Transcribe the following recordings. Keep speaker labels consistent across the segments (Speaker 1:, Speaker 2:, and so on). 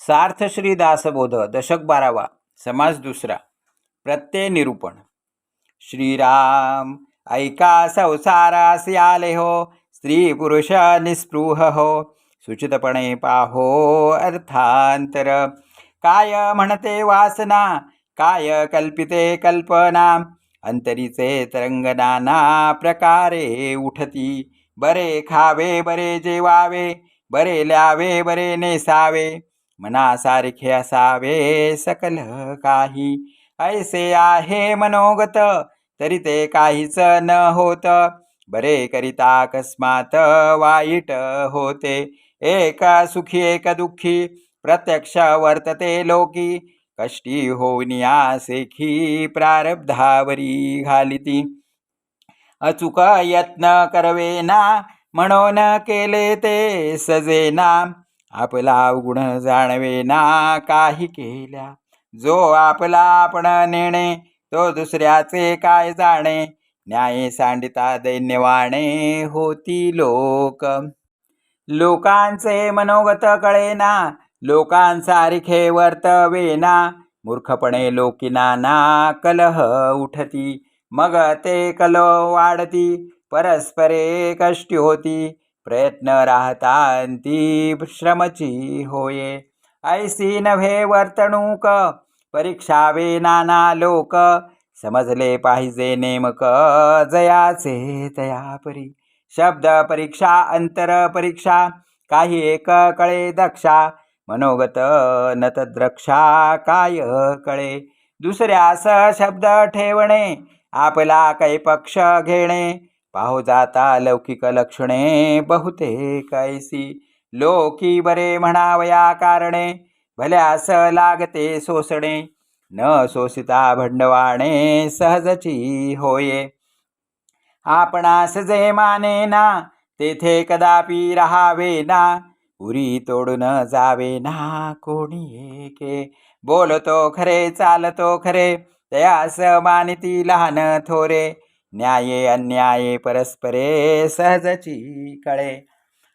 Speaker 1: सार्थ श्री दासबोध दशक बारावा समाज दुसरा प्रत्यय निरूपण. श्रीराम ऐका संसारास आले हो स्त्री पुरुष निस्पृह हो सुचितपणे पाहो अर्थांतर. काय म्हणते वासना काय कल्पिते कल्पना अंतरीचे तरंग नाना प्रकारे उठती. बरे खावे बरे जेवावे बरे ल्यावे बरे नेसावे मनासारखे असावे सकल काही. ऐसे आहे मनोगत तरी ते काहीच न होत. बरे करिता अकस्मात वाईट होते. एक सुखी एक दुःखी प्रत्यक्ष वर्तते लोकी. कष्टी होऊन सेखी प्रारब्धावरी घालिती. अचूक यत्न करवेना म्हणून केले ते सजेना. आपला गुण जाणवेना काही केल्या. जो आपला आपण नेणे तो दुसऱ्याचे काय जाणे? न्याय सांडिता दैन्यवाणे होती लोक. लोकांचे मनोगत कळेना लोकांसारखे वर्तवेना. मूर्खपणे लोकिना ना कलह उठती मग ते कलो वाढती परस्परे कष्टी होती. प्रयत्न राहता अंती श्रमची होये. ऐसी नव्हे वर्तणूक परीक्षावे नाना लोक समजले पाहिजे नेमक जयाचे तयापरी. शब्द परीक्षा अंतर परीक्षा काही एक कळे दक्षा मनोगत नतद्रक्षा काय कळे. दुसऱ्यास शब्द ठेवणे आपला काही पक्ष घेणे पाहू जाता लौकिक लक्षणे बहुतेक ऐसी. लोकी बरे म्हणावया कारणे भल्यास लागते सोसणे. न सोसिता भंडवाणे सहजची होये. आपणास जे माने ना तेथे कदापि राहावे ना. उरी तोडून जावे ना कोणी एके. बोलतो खरे चालतो खरे तयास मानिती लहान थोरे. न्याये अन्याये परस्परे सहजची कळे.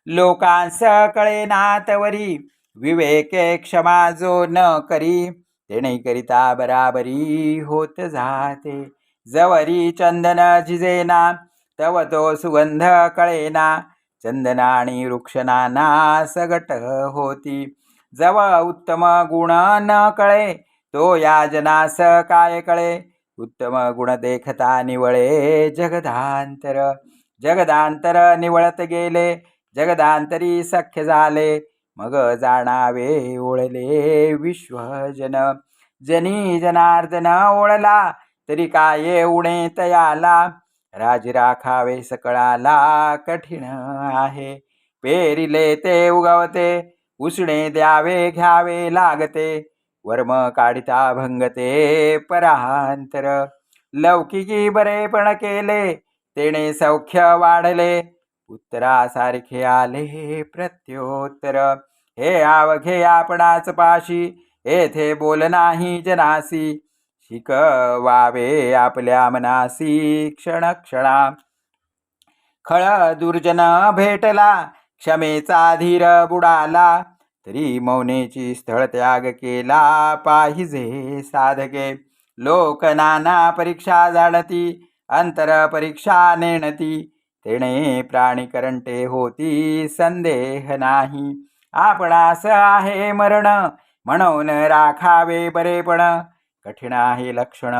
Speaker 1: लोकांस कळे नातवरी विवेके क्षमा जो न करी तेणे करिता बराबरी होत जाते. जवरी चंदन झिजेना तव तो सुगंध कळेना चंदना आणि वृक्षनाना सगट होती. जव उत्तम गुण न कळे तो या जनास काय कळे? उत्तम गुण देखता निवळे जगदांतर जगदांतर निवळत गेले जगदांतरी सख्य झाले मग जाणावे ओळले विश्वजन जनी जनार्दन ओळला तरी काय उणे तयाला राज राखावे सकळाला कठीण आहे पेरिले ते उगवते उसणे द्यावे घ्यावे लागते वर्म काढिता भंगते परांतर. लौकिकी बरेपण केले तेणे सौख्य वाढले. उत्तरासारखे आले प्रत्योत्तर. हे आवघे आपणाच पाशी येथे बोल नाही जनासी. शिकवावे आपल्या मनासी क्षण क्षणा. खळ दुर्जन भेटला क्षमेचा धीर बुडाला. तरी मौनेची स्थळ त्याग केला पाहिजे साधके. लोक नाना परीक्षा जाणती अंतर परीक्षा नेणती. तेणे प्राणी करंटे होती संदेह नाही. आपणास आहे मरण म्हणून राखावे बरेपण कठीण आहे लक्षण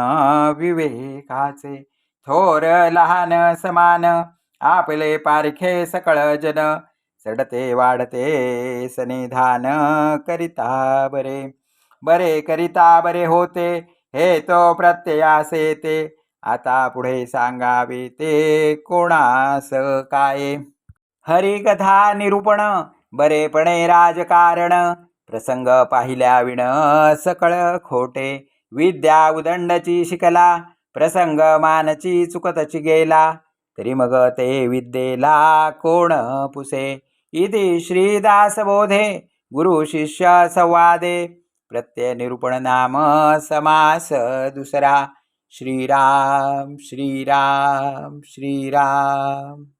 Speaker 1: विवेकाचे. थोर लहान समान आपले पारखे सकळ जन. चढते वाढते सनिधान करिता बरे. बरे करिता बरे होते हे तो प्रत्ययासे ते आता पुढे सांगावे ते कोणास काय? हरिकथा निरूपण बरेपणे राजकारण. प्रसंग पाहिल्या विण सकळ खोटे. विद्या उदंडची शिकला प्रसंग मानची चुकतची गेला. तरी मग ते विद्येला कोण पुसे? इति श्रीदासबोधे गुरुशिष्यसंवादे प्रत्ययनिरूपणनाम समास दुसरा श्रीराम श्रीराम श्रीराम।